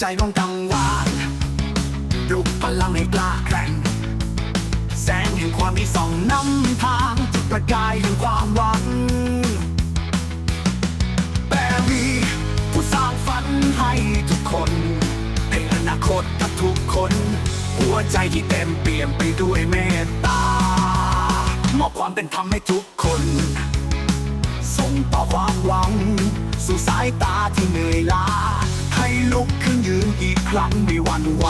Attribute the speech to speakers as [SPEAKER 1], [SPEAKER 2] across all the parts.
[SPEAKER 1] ใจร้องกังวานปลุพลังให้กล้าแกร่งแสงแห่งความมีส่องนำทางจุดประกายแห่งความหวังแบรีผู้สร้างฝันให้ทุกคนให้อนาคตกับทุกคน หัวใจที่เต็มเปี่ยมไปด้วยเมตตามอบความเป็นธรรมให้ทุกคน ส่งต่อความหวัง สู่สายตา ครั้งไม่หวั่นไหว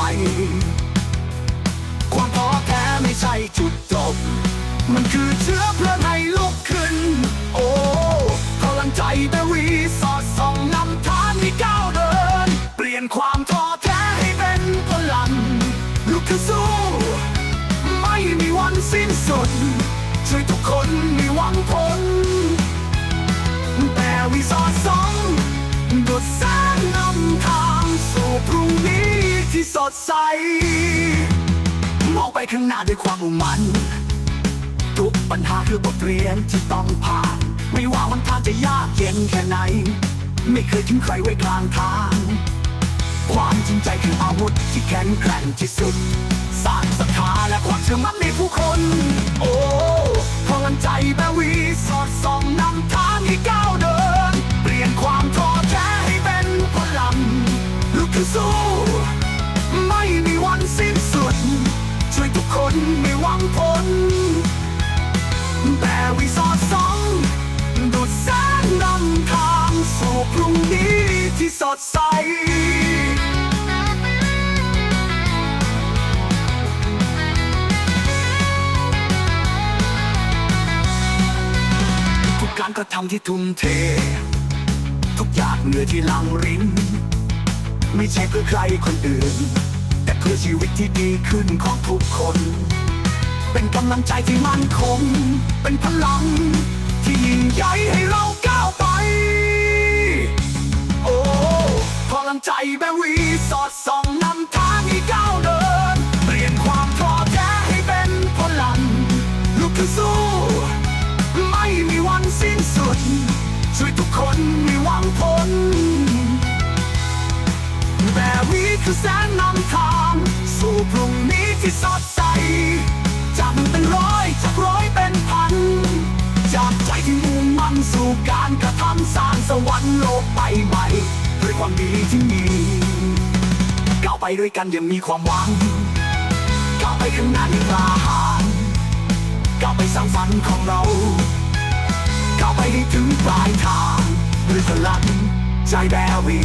[SPEAKER 1] ความท้อแท้ไม่ใช่จุดจบ มันคือเชื้อเพลิงให้ลุกขึ้น โอ้พลังใจแบวีสอดส่องนำทางให้ก้าวเดิน เปลี่ยนความท้อแท้ให้เป็นพลัง ลุกขึ้นสู้ ไม่มีวันสิ้นสุด ช่วยทุกคนมีหวังผล ดใส มองไปข้างหน้าด้วยความมุ่งมั่น ทุกปัญหาคือบทเรียนที่ต้องผ่าน ไม่ว่าวันทางจะยากเย็นแค่ไหน ไม่เคยทิ้งใครไว้กลางทาง ความจริงใจคืออาวุธที่แข็งแกร่งที่สุด สร้างศรัทธาและความเชื่อมั่นในผู้คน โอ้ พรุ่งนี้ที่สดใส ทุกการกระทำที่ทุ่มเท ทุกอย่างเหนื่อยที่หลังรินไม่ใช่เพื่อใครคนอื่น แต่เพื่อชีวิตที่ดีขึ้นของทุกคน เป็นกำลังใจที่มั่นคง เป็นพลัง ที่ยิ่งใหญ่ให้เราก้าวไป สอดส่องนำทางให้ก้าวเดิน เปลี่ยนความท้อแท้ให้เป็นพลัง ลุกขึ้นสู้ ไม่มีวันสิ้นสุด ช่วยทุกคนมีหวังผลแบบนี้คือแสงนำทาง สู่พรุ่งนี้ที่สดใสจากหนึ่งเป็นร้อยจากร้อยเป็นพัน จากใจที่มุ่งมั่นสู่การกระทำสร้างสวรรค์โลกใบใหม่ด้วยความดีที่มีาวไปด้วยกันยังมีความหวังก้าวไปข้างหน้าอย่างกล้าหาญก้าวไปสร้างฝันของเราก้าวไปให้ถึงปลายทางด้วยพลังใจแบวี